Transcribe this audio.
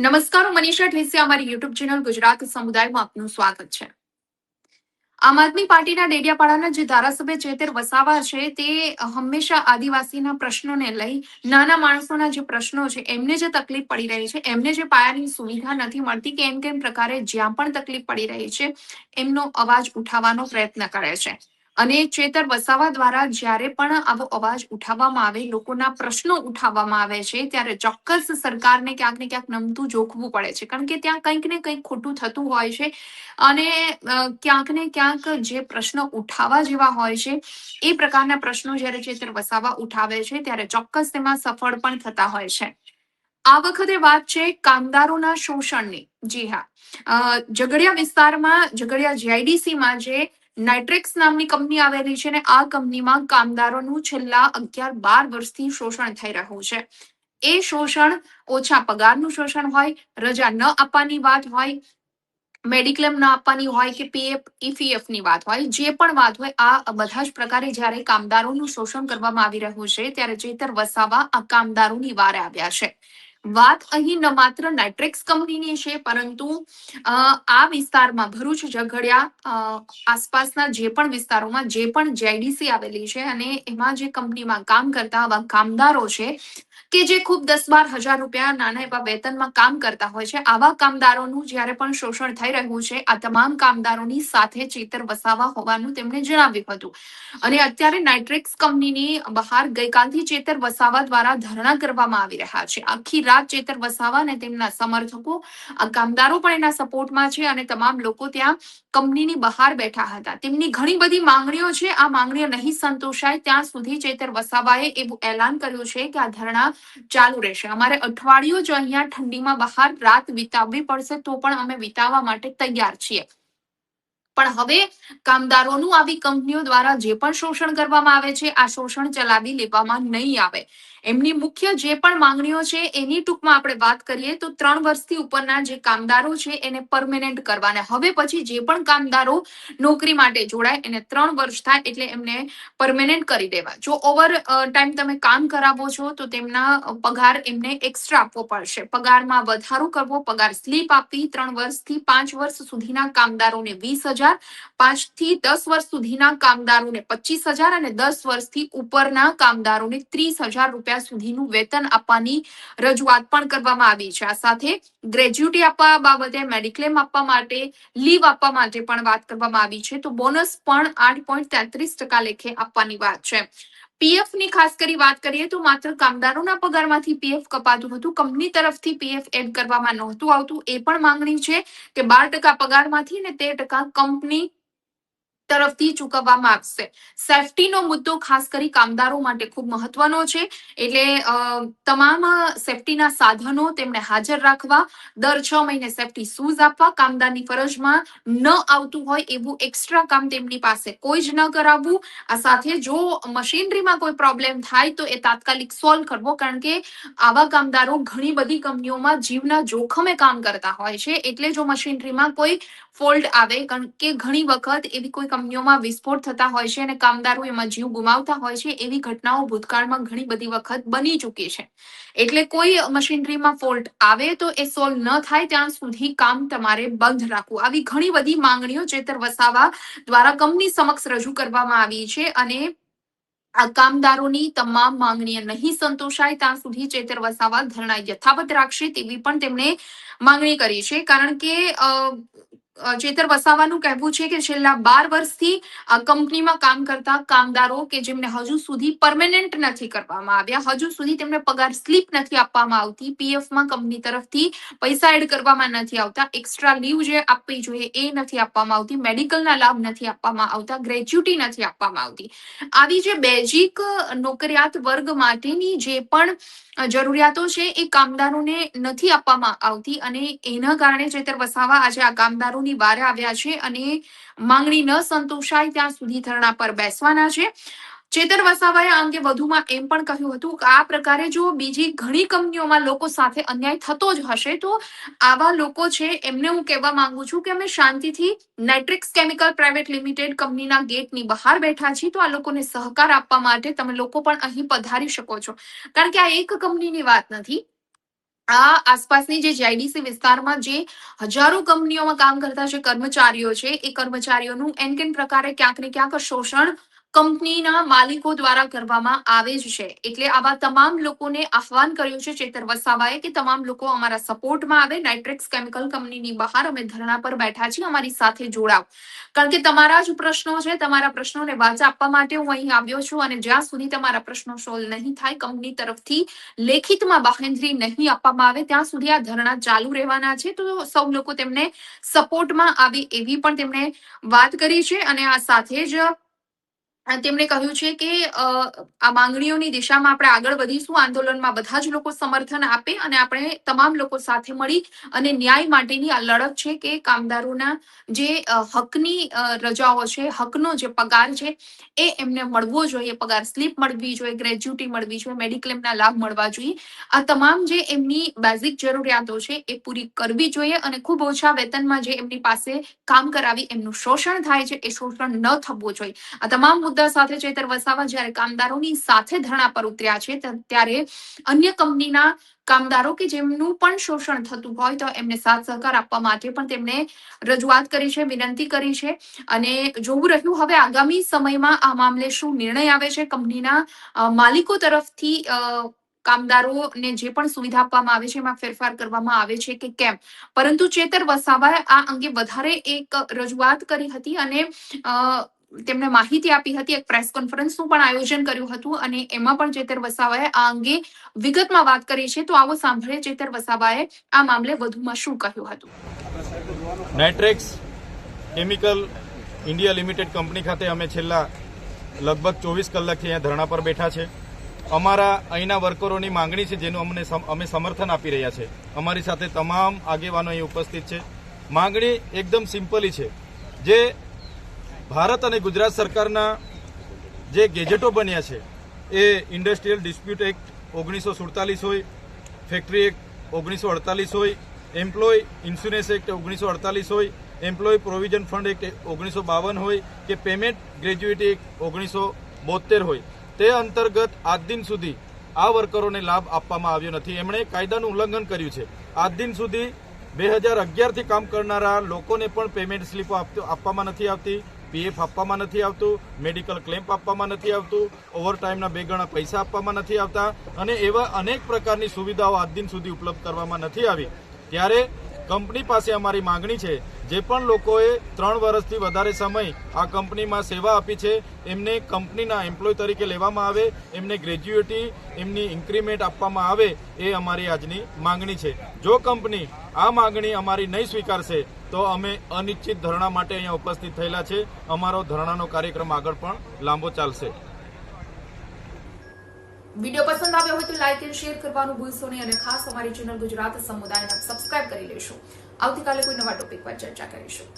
નમસ્કાર, હું મનીષા ઠેસિયા અમારી યુટ્યુબ ચેનલ ગુજરાત સમુદાયમાં આપનું સ્વાગત છે. આમ આદમી પાર્ટીના ડેડિયાપાડાના જે ધારાસભ્ય ચેતર વસાવા છે, તે હંમેશા આદિવાસીના પ્રશ્નોને લઈ નાના માણસોના જે પ્રશ્નો છે, એમને જે તકલીફ પડી રહી છે, એમને જે પાયાની સુવિધા નથી મળતી કે એમ કેમ પ્રકારે જ્યાં પણ તકલીફ પડી રહી છે, એમનો અવાજ ઉઠાવવાનો પ્રયત્ન કરે છે. અને ચેતર વસાવા દ્વારા જ્યારે પણ આવો અવાજ ઉઠાવવામાં આવે, લોકોના પ્રશ્નો ઉઠાવવામાં આવે છે, ત્યારે ચોક્કસ સરકારને ક્યાંક ને ક્યાંક નમતું જોખવું પડે છે. કારણ કે ત્યાં કંઈક ને કંઈક ખોટું થતું હોય છે અને ક્યાંક ને ક્યાંક જે પ્રશ્નો ઉઠાવવા જેવા હોય છે, એ પ્રકારના પ્રશ્નો જ્યારે ચેતર વસાવા ઉઠાવે છે, ત્યારે ચોક્કસ તેમાં સફળ પણ થતા હોય છે. આ વખતે વાત છે કામદારોના શોષણની. જી હા. ઝઘડિયા વિસ્તારમાં, ઝઘડિયા જીઆઈડીસીમાં જે નાઇટ્રેક્સ નામની કંપની આવેલી છે ને આ કંપનીમાં કામદારોનું છેલ્લા અગિયાર બાર વર્ષથી શોષણ થઈ રહ્યું છે. એ શોષણ ઓછા પગારનું શોષણ હોય, રજા ન આપવાની વાત હોય, મેડિક્લેમ ના આપવાની હોય કે પીએફ ઈપીએફની વાત હોય, જે પણ વાત હોય, આ બધા જ પ્રકારે જ્યારે કામદારોનું શોષણ કરવામાં આવી રહ્યું છે, ત્યારે ચેતર વસાવા આ કામદારોની વારે આવ્યા છે. વાત અહીં ન માત્ર નાઇટ્રિક્સ કંપનીની છે, પરંતુ આ વિસ્તારમાં ભરૂચ, ઝઘડિયા આસપાસના જે પણ વિસ્તારોમાં જે પણ જેડીસી આવેલી છે અને એમાં જે કંપનીમાં કામ કરતા આવા કામદારો છે કે જે ખૂબ દસ બાર હજાર રૂપિયા નાના એવા વેતનમાં કામ કરતા હોય છે, આવા કામદારોનું જ્યારે પણ શોષણ થઈ રહ્યું છે, આ તમામ કામદારોની સાથે ચેતર વસાવા હોવાનું તેમણે જણાવ્યું હતું. અને અત્યારે નાઇટ્રિક્સ કંપનીની બહાર ગઈકાલથી ચેતર વસાવા દ્વારા ધરણા કરવામાં આવી રહ્યા છે. આખી રાત ચેતર વસાવા અને તેમના સમર્થકો, આ કામદારો પણ એના સપોર્ટમાં છે અને તમામ લોકો ત્યાં કંપનીની બહાર બેઠા હતા. તેમની ઘણી બધી માંગણીઓ છે, આ માંગણીઓ નહીં સંતોષાય, ત્યાં સુધી ચેતર વસાવાએ એવું એલાન કર્યું છે કે આ ધરણા ચાલુ રહેશે. અમારે અઠવાડિયું જો અહીંયા ઠંડીમાં બહાર રાત વિતાવવી પડશે તો પણ અમે વિતાવવા માટે તૈયાર છીએ. પણ હવે કામદારોનું આવી કંપનીઓ દ્વારા જે પણ શોષણ કરવામાં આવે છે, આ શોષણ ચલાવી લેવામાં નહીં આવે. એમની મુખ્ય જે પણ માંગણીઓ છે, એની ટૂંકમાં આપણે વાત કરીએ તો ત્રણ વર્ષથી ઉપરના જે કામદારો છે, એને પરમેનન્ટ કરવાના. હવે પછી જે પણ કામદારો નોકરી માટે જોડાય, એને ત્રણ વર્ષ થાય એટલે એમને પરમેનન્ટ કરી દેવા. જો ઓવર ટાઈમ તમે કામ કરાવો છો, તો તેમના પગાર એમને એક્સ્ટ્રા આપવો પડશે. પગારમાં વધારો કરવો, પગાર સ્લીપ આપવી, ત્રણ વર્ષથી પાંચ વર્ષ સુધીના કામદારોને વીસ હજાર પાંચથી દસ વર્ષ સુધીના કામદારોને પચીસ હજાર અને દસ વર્ષથી ઉપરના કામદારોને ત્રીસ હજાર રૂપિયા સુધીનું વેતન આપવાની રજૂઆત પણ કરવામાં આવી છે. આ સાથે ગ્રેજ્યુટી આપવા બાબતે મેડિક્લેમ આપવા માટે લીવ આપવા માટે પણ વાત કરવામાં આવી છે. તો બોનસ પણ આઠ પોઈન્ટ તેત્રીસ ટકા લેખે આપવાની વાત છે. પીએફની ખાસ કરી વાત કરીએ તો માત્ર કામદારોના પગારમાંથી પીએફ કપાતું હતું. કંપની તરફથી પીએફ એડ કરવામાં નહોતું આવતું. એ પણ માંગણી છે કે બાર ટકા પગારમાંથી ને તેર ટકા કંપની તરફથી ચૂકવવામાં આવશે. સેફટીનો મુદ્દો ખાસ કરી કામદારો માટે ખૂબ મહત્વનો છે. એટલે તમામ સેફટીના સાધનો તેમને હાજર રાખવા, દર છ મહિને સેફટી શૂઝ આપવા, કામદારની ફરજમાં ન આવતું હોય એવું એક્સ્ટ્રા કામ તેમની પાસે કોઈ જ ન કરાવવું. આ સાથે જો મશીનરીમાં કોઈ પ્રોબ્લેમ થાય તો એ તાત્કાલિક સોલ્વ કરવો, કારણ કે આવા કામદારો ઘણી બધી કંપનીઓમાં જીવના જોખમે કામ કરતા હોય છે. એટલે જો મશીનરીમાં કોઈ ફોલ્ટ આવે, કારણ કે ઘણી વખત એવી કોઈ કંપનીઓમાં વિસ્ફોટ થતા હોય છે અને કામદારો એમાં જીવ ગુમાવતા હોય છે, એવી ઘટનાઓ ભૂતકાળમાં ઘણી બધી વખત બની ચૂકી છે. એટલે કોઈ મશીનરીમાં ફોલ્ટ આવે તો એ સોલ્વ ન થાય ત્યાં સુધી કામ તમારે બંધ રાખવું. આવી ઘણી બધી માંગણીઓ ચેતર વસાવા દ્વારા કંપની સમક્ષ રજૂ કરવામાં આવી છે અને આ કામદારોની તમામ માંગણીઓ નહીં સંતોષાય ત્યાં સુધી ચેતર વસાવા ધરણા યથાવત રાખશે તેવી પણ તેમણે માંગણી કરી છે. કારણ કે ચેતર વસાવાનું કહેવું છે કે છેલ્લા બાર વર્ષથી કંપનીમાં કામ કરતા કામદારો કે જેમને હજુ સુધી પરમેનન્ટ નથી કરવામાં આવ્યા, હજુ સુધી તેમને પગાર સ્લીપ નથી આપવામાં આવતી પીએફમાં કંપની તરફથી પૈસા એડ કરવામાં નથી આવતા એક્સ્ટ્રા લીવ જે આપવી જોઈએ એ નથી આપવામાં આવતી, મેડિકલના લાભ નથી આપવામાં આવતા ગ્રેજ્યુટી નથી આપવામાં આવતી. આવી જે બેઝિક નોકરિયાત વર્ગ માટેની જે પણ જરૂરિયાતો છે એ કામદારોને નથી આપવામાં આવતી અને એના કારણે ચેતર વસાવા આજે આ કામદારોની બહાર આવ્યા છે અને માંગણી ન સંતોષાય ત્યાં સુધી ધરણા પર બેસવાના છે. ચેતર વસાવાએ આ અંગે વધુમાં એમ પણ કહ્યું હતું કે આ પ્રકારે જો બીજી ઘણી કંપનીઓમાં લોકો સાથે અન્યાય થતો જ હશે તો આવા લોકો છે એમને હું કહેવા માંગુ છું કે અમે શાંતિથી નાઇટ્રિક્સ કેમિકલ પ્રાઇવેટ લિમિટેડ કંપનીના ગેટની બહાર બેઠા છીએ તો આ લોકોને સહકાર આપવા માટે તમે લોકો પણ અહીં પધારી શકો છો. કારણ કે આ એક કંપનીની વાત નથી આ આસપાસની જે જીઆઈડીસી વિસ્તારમાં જે હજારો કંપનીઓમાં કામ કરતા જે કર્મચારીઓ છે, એ કર્મચારીઓનું એન કેન પ્રકારે ક્યાંક ને ક્યાંક શોષણ કંપનીના માલિકો દ્વારા કરવામાં આવે જ છે. એટલે આવા તમામ લોકોને આહવાન કર્યું છે ચેતર વસાવાએ કે તમામ લોકો અમારા સપોર્ટમાં આવે, નાઇટ્રેક્સ કેમિકલ કંપનીની બહાર અમે ધરણા પર બેઠા છીએ, અમારી સાથે જોડાવ કારણ કે તમારા જ પ્રશ્નો છે, તમારા પ્રશ્નોને વાચા આપવા માટે હું અહીં આવ્યો છું અને જ્યાં સુધી તમારા પ્રશ્નો સોલ્વ નહીં થાય, કંપની તરફથી લેખિતમાં બાહેંધરી નહીં આપવામાં આવે, ત્યાં સુધી આ ધરણા ચાલુ રહેવાના છે. તો સૌ લોકો તેમને સપોર્ટમાં આવે એવી પણ તેમણે વાત કરી છે અને આ સાથે જ તેમણે કહ્યું છે કે આ માંગણીઓની દિશામાં આપણે આગળ વધીશું, આંદોલનમાં બધા જ લોકો સમર્થન આપે અને આપણે તમામ લોકો સાથે મળી અને ન્યાય માટેની આ લડત છે કે કામદારોના જે હકની રજાઓ છે, હકનો જે પગાર છે, એ એમને મળવો જોઈએ. પગાર સ્લીપ મળવી જોઈએ ગ્રેજ્યુટી મળવી જોઈએ, મેડિક્લેમના લાભ મળવા જોઈએ. આ તમામ જે એમની બેઝિક જરૂરિયાતો છે એ પૂરી કરવી જોઈએ અને ખૂબ ઓછા વેતનમાં જે એમની પાસે કામ કરાવી એમનું શોષણ થાય છે, એ શોષણ ન થવું જોઈએ. આ તમામ મુદ્દા સાથે ચેતર વસાવા જ્યારે કામદારોની સાથે ધરણા પર ઉતર્યા છે ત્યારે અન્ય કંપનીના કામદારો કે જેમનું પણ શોષણ થતું હોય તો એમને સાથ સહકાર આપવા માટે પણ તેમણે રજૂઆત કરી છે, વિનંતી કરી છે અને જોવું રહ્યું હવે આગામી સમયમાં આ મામલે શું નિર્ણય આવે છે, કંપનીના માલિકો તરફથી કામદારોને જે પણ સુવિધા આપવામાં આવે છે એમાં ફેરફાર કરવામાં આવે છે કે કેમ? પરંતુ ચેતર વસાવાએ આ અંગે વધારે એક રજૂઆત કરી હતી અને તેમણે માહિતી આપી હતી, એક પ્રેસ કોન્ફરન્સનું પણ આયોજન કર્યું હતું અને એમાં પણ ચેતર વસાવાએ આ અંગે વિગતમાં વાત કરી છે. તો આવો સાંભળીએ ચેતર વસાવાએ આ મામલે વધુમાં શું કહ્યું હતું. Nitrex chemical India limited company ખાતે અમે છેલ્લા લગભગ ચોવીસ કલાકથી અહીંયા ધરણા પર બેઠા છે. અમારા અહીંના વર્કરોની માંગણી છે, જેનું અમને અમે સમર્થન આપી રહ્યા છે. અમારી સાથે તમામ આગેવાનો અહીં ઉપસ્થિત છે. માંગણી એકદમ સિમ્પલી છે. જે ભારત અને ગુજરાત સરકારના જે ગેજેટો બન્યા છે, એ ઇન્ડસ્ટ્રીયલ ડિસ્પ્યુટ એક્ટ ઓગણીસો સુડતાલીસ હોય ફેક્ટરી એક્ટ ઓગણીસો અડતાલીસ હોય એમ્પ્લોય ઇન્સ્યોરન્સ એક્ટ ઓગણીસો અડતાલીસ હોય એમ્પ્લોય પ્રોવિઝન ફંડ એક્ટ ઓગણીસો બાવન હોય કે પેમેન્ટ ગ્રેજ્યુએટી એક્ટ ઓગણીસો બોતેર હોય. તે અંતર્ગત આજ દિન સુધી આ વર્કરોને લાભ આપવામાં આવ્યો નથી. એમણે કાયદાનું ઉલ્લંઘન કર્યું છે. આજ દિન સુધી બે હજાર અગિયારથી કામ કરનારા લોકોને પણ પેમેન્ટ સ્લીપો આપવામાં નથી આવતી. પીએફ આપવામાં નથી આવતું, મેડિકલ ક્લેમ આપવામાં નથી આવતું, ઓવરટાઈમના બે ગણા પૈસા આપવામાં નથી આવતા અને એવા અનેક પ્રકારની સુવિધાઓ આજ દિન સુધી ઉપલબ્ધ કરવામાં નથી આવી. ત્યારે કંપની પાસે અમારી માંગણી છે, જે પણ લોકોએ ત્રણ વર્ષથી વધારે સમય આ કંપનીમાં સેવા આપી છે, એમને કંપનીના એમ્પ્લોય તરીકે લેવામાં આવે, એમને ગ્રેજ્યુએટી, એમની ઇન્ક્રીમેન્ટ આપવામાં આવે એ અમારી આજની માંગણી છે. જો કંપની આ માંગણી અમારી નહીં સ્વીકારશે તો અમે અનિશ્ચિત ધરણા માટે અહીંયા ઉપસ્થિત થયેલા છે. અમારો ધરણાનો કાર્યક્રમ આગળ પણ લાંબો ચાલશે. વીડિયો પસંદ આવ્યો હોય તો લાઈક એન્ડ શેર કરવાનું ભૂલશો નહીં અને ખાસ અમારી ચેનલ ગુજરાત સમુદાયને સબસ્ક્રાઇબ કરી લેશો. આવતીકાલે કોઈ નવા ટોપિક પર ચર્ચા કરીશું.